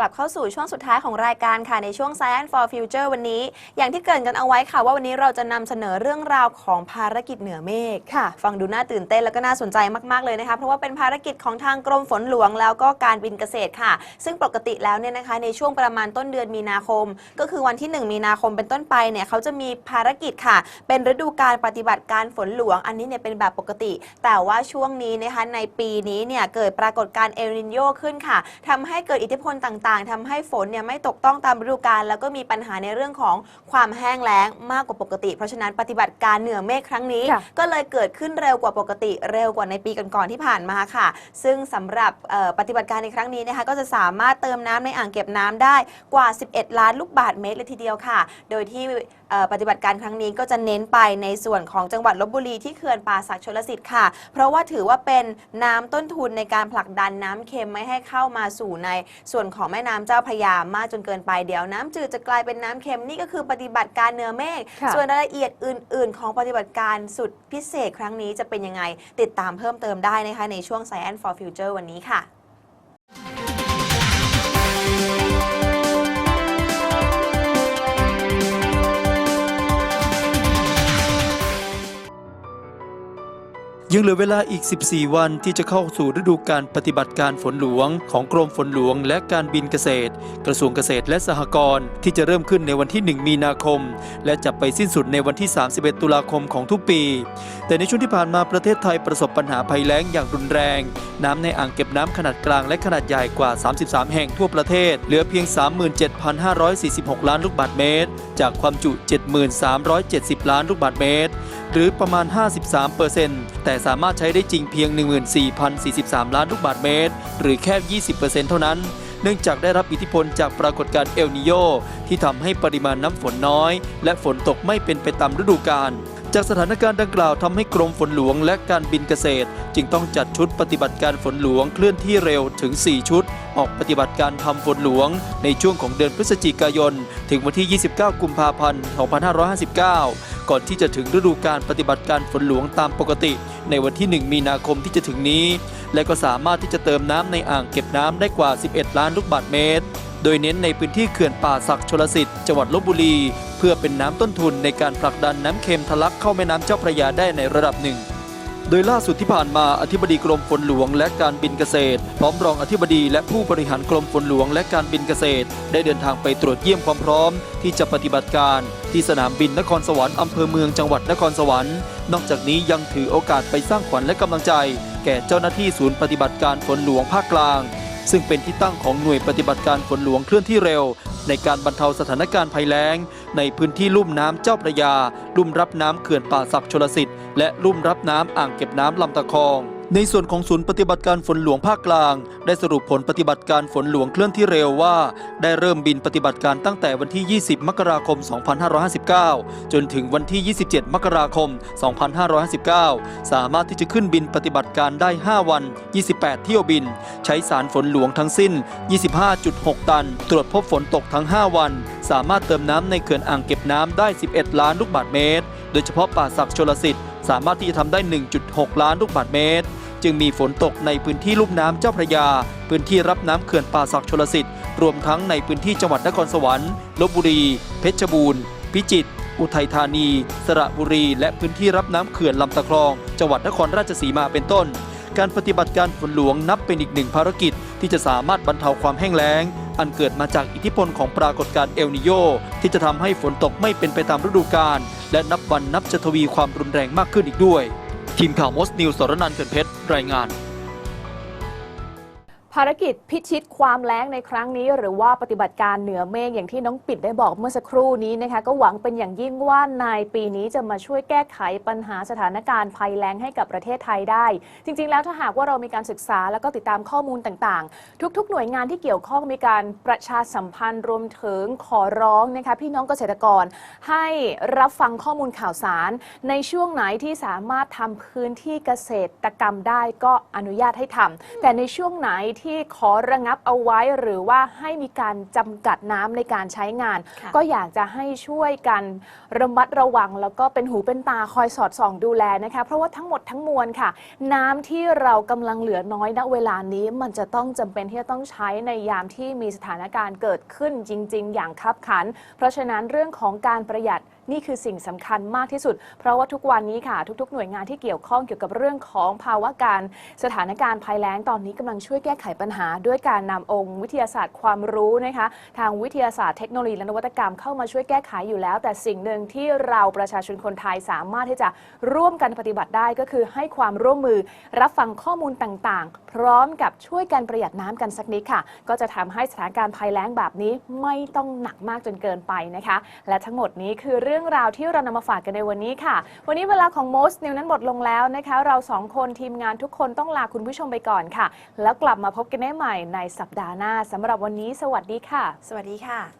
กลับเข้าสู่ช่วงสุดท้ายของรายการค่ะในช่วง Science for Future วันนี้ อย่างที่เกรินกันเอาไว้ค่ะ ว่าวันนี้เราจะนำเสนอเรื่องราวของภารกิจเหนือเมฆค่ะ ฟังดูน่าตื่นเต้นแล้วก็น่าสนใจมากๆเลยนะคะ เพราะว่าเป็นภารกิจของทางกรมฝนหลวงแล้วก็การบินเกษตรค่ะ ซึ่งปกติแล้วเนี่ยนะคะในช่วงประมาณต้นเดือนมีนาคม ก็คือวันที่ 1 มีนาคมเป็นต้นไปเนี่ยเขาจะมีภารกิจค่ะ เป็นฤดูการปฏิบัติการฝนหลวง อันนี้เนี่ยเป็นแบบปกติ แต่ว่าช่วงนี้นะคะในปีนี้เนี่ยเกิดปรากฏการณ์เอลนิโยขึ้นค่ะทำให้เกิดอิทธิพลต่างๆทำให้ฝนเนี่ยไม่ตกต้องตามฤดูกาลแล้วก็มีปัญหาในเรื่องของความแห้งแล้งมากกว่าปกติ เพราะฉะนั้นปฏิบัติการเหนือเมฆครั้งนี้ค่ะก็เลยเกิดขึ้นเร็วกว่าปกติเร็วกว่าในปีก่อนๆที่ผ่านมาค่ะ ซึ่งสำหรับเอ่อปฏิบัติการในครั้งนี้นะคะก็จะสามารถเติมน้ำในอ่างเก็บน้ำได้กว่า 11 ล้านลูกบาศก์เมตรเลยทีเดียวค่ะ โดยที่เอ่อ ปฏิบัติการครั้งนี้ก็จะเน้นไปในส่วนของจังหวัดลบบุรีที่เขื่อนป่าศักดิ์ชลสิทธิ์ค่ะ เพราะว่าถือว่าเป็นน้ำต้นทุนในการผลักดันน้ำเค็มไม่ให้เข้ามาสู่ในส่วนของแม่น้ำเจ้าพระยามากจนเกินไปเดี๋ยวน้ำจืดจะกลายเป็นน้ำเค็มนี่ก็คือปฏิบัติการเหนือเมฆค่ะส่วนรายละเอียดอื่น ๆ ของปฏิบัติการสุดพิเศษครั้งนี้จะเป็นยังไง ติดตามเพิ่มเติมได้นะคะในช่วง Science for Future วันนี้ค่ะ ยังเหลือเวลาอีก 14 วันที่จะเข้าสู่ฤดูการปฏิบัติการฝนหลวง ของกรมฝนหลวง และการบินเกษตร กระทรวงเกษตรและสหกรณ์ที่จะเริ่มขึ้นในวันที่ 1 มีนาคม และจะไปสิ้นสุดในวันที่ 31 ตุลาคมของทุกปี แต่ในช่วงที่ผ่านมาประเทศไทยประสบปัญหาภัยแล้งอย่างรุนแรง น้ำในอ่างเก็บน้ำขนาดกลางและขนาดใหญ่กว่า 33 แห่งทั่วประเทศ เหลือเพียง 37,546 ล้านลูกบาศก์เมตร จากความจุ 7370 ล้านลูกบาศก์เมตร หรือประมาณ 53%แต่สามารถใช้ได้จริงเพียง 14,043 ล้านลูกบาศก์เมตร หรือแค่ 20%เท่านั้น เนื่องจากได้รับอิทธิพลจากปรากฏการณ์เอลนิโยที่ทำให้ปริมาณน้ำฝนน้อย และฝนตกไม่เป็นไปตามฤดูกาลจากสถานการณ์ดังกล่าวทำให้กรมฝนหลวงและการบินเกษตร จึงต้องจัดชุดปฏิบัติการฝนหลวงเคลื่อนที่เร็วถึง 4 ชุด ออกปฏิบัติการทำฝนหลวง ในช่วงของเดือนพฤศจิกายน ถึงวันที่ 29 กุมภาพันธ์ 2559 ก่อนที่จะถึงฤดูการปฏิบัติการฝนหลวงตามปกติ ในวันที่ 1 มีนาคมที่จะถึงนี้ และก็สามารถที่จะเติมน้ำในอ่างเก็บน้ำได้กว่า 11 ล้านลูกบาศก์เมตร โดยเน้นในพื้นที่เขื่อนป่าศักดิ์ชลสิทธิ์จังหวัดลบบุรี เพื่อเป็นน้ำต้นทุนในการผลักดันน้ำเค็มทะลักเข้าแม่น้ำเจ้าพระยาได้ในระดับหนึ่ง โดยล่าสุดที่ผ่านมาอธิบดีกรมฝนหลวงและการบินเกษตร พร้อมรองอธิบดีและผู้บริหารกรมฝนหลวงและการบินเกษตร ได้เดินทางไปตรวจเยี่ยมความพร้อม ที่จะปฏิบัติการที่สนามบินนครสวรรค์อำเภอเมืองจังหวัดนครสวรรค์ นอกจากนี้ยังถือโอกาสไปสร้างขวัญและกำลังใจ แก่เจ้าหน้าที่ศูนย์ปฏิบัติการฝนหลวงภาคกลาง ซึ่งเป็นที่ตั้งของหน่วยปฏิบัติการฝนหลวงเคลื่อนที่เร็ว ในการบรรเทาสถานการณ์ภัยแล้ง ในพื้นที่ลุ่มน้ำเจ้าพระยา ลุ่มรับน้ำเขื่อนป่าศักดิ์ชลสิทธิ์และลุ่มรับน้ำอ่างเก็บน้ำลำตะคอง ในส่วนของศูนย์ปฏิบัติการฝนหลวงภาคกลาง ได้สรุปผลปฏิบัติการฝนหลวงเคลื่อนที่เร็วว่า ได้เริ่มบินปฏิบัติการตั้งแต่วันที่ 20 มกราคม 2559 จนถึงวันที่ 27 มกราคม 2559 สามารถที่จะขึ้นบินปฏิบัติการได้ 5 วัน 28 เที่ยวบิน ใช้สารฝนหลวงทั้งสิ้น 25.6 ตัน ตรวจพบฝนตกทั้ง 5 วัน สามารถเติมน้ำในเขื่อนอ่างเก็บน้ำได้ 11 ล้านลูกบาศก์เมตร โดยเฉพาะป่าศักดิ์ชลสิทธิ์สามารถที่จะทำได้ 1.6 ล้านลูกบาศก์เมตร จึงมีฝนตกในพื้นที่ลุ่มน้ำเจ้าพระยา พื้นที่รับน้ำเขื่อนป่าศักดิ์ชลสิทธิ์รวมทั้งในพื้นที่จังหวัดนครสวรรค์ลบบุรี เพชรบูรณ์ พิจิตรอุทัยธานี สระบุรี และพื้นที่รับน้ำเขื่อนลำตะคลอง จังหวัดนครราชสีมาเป็นต้น การปฏิบัติการฝนหลวงนับเป็นอีกหนึ่งภารกิจ ที่จะสามารถบรรเทาความแห้งแล้ง อันเกิดมาจากอิทธิพลของปรากฏการณ์เอลนิโยที่จะทำให้ฝนตกไม่เป็นไปตามฤดูกาลและนับวันนับจะทวีความรุนแรงมากขึ้นอีกด้วย ทีมข่าวมอสนิวสรนันท์เกินเพชร รายงาน ภารกิจพิชิตความแล้งในครั้งนี้ หรือว่าปฏิบัติการเหนือเมฆอย่างที่น้องปิดได้บอกเมื่อสักครู่นี้นะคะก็หวังเป็นอย่างยิ่งว่าในปีนี้จะมาช่วยแก้ไขปัญหาสถานการณ์ภัยแล้งให้กับประเทศไทยได้ จริง ๆ แล้วถ้าหากว่าเรามีการศึกษาแล้วก็ติดตามข้อมูลต่างๆ ทุก ๆ หน่วยงานที่เกี่ยวข้องมีการประชาสัมพันธ์รวมถึงขอร้องนะคะพี่น้องเกษตรกร ให้รับฟังข้อมูลข่าวสาร ในช่วงไหนที่สามารถทำพื้นที่เกษตรกรรมได้ก็อนุญาตให้ทำแต่ในช่วงไหนที่ขอระงับเอาไว้ หรือว่าให้มีการจำกัดน้ำในการใช้งาน ค่ะ ก็อยากจะให้ช่วยกันระมัดระวัง แล้วก็เป็นหูเป็นตาคอยสอดส่องดูแลนะคะ เพราะว่าทั้งหมดทั้งมวลค่ะ น้ำที่เรากำลังเหลือน้อยณเวลานี้ มันจะต้องจำเป็นที่จะต้องใช้ในยามที่มีสถานการณ์เกิดขึ้นจริง ๆ อย่างคับขัน เพราะฉะนั้นเรื่องของการประหยัด นี่คือสิ่งสำคัญมากที่สุด เพราะว่าทุกวันนี้ค่ะ ทุกๆ หน่วยงานที่เกี่ยวข้องเกี่ยวกับเรื่องของภาวะการสถานการณ์ภัยแล้งตอนนี้กำลังช่วยแก้ไขปัญหา ด้วยการนำองค์วิทยาศาสตร์ความรู้นะคะทางวิทยาศาสตร์เทคโนโลยีและนวัตกรรมเข้ามาช่วยแก้ไขอยู่แล้ว แต่สิ่งหนึ่งที่เราประชาชนคนไทยสามารถที่จะร่วมกันปฏิบัติได้ก็คือให้ความร่วมมือรับฟังข้อมูลต่างๆพร้อมกับช่วยกันประหยัดน้ำกันสักนิดค่ะ ก็จะทำให้สถานการณ์ภัยแล้งแบบนี้ไม่ต้องหนักมากจนเกินไปนะคะ และทั้งหมดนี้คือเรื่องราวที่เรานำมาฝากกันในวันนี้ค่ะ วันนี้เวลาของ Most New นั้นหมดลงแล้วนะคะ เราสองคนทีมงานทุกคนต้องลาคุณผู้ชมไปก่อนค่ะ แล้วกลับมาพบกันได้ใหม่ในสัปดาห์หน้าสำหรับวันนี้ สวัสดีค่ะ สวัสดีค่ะ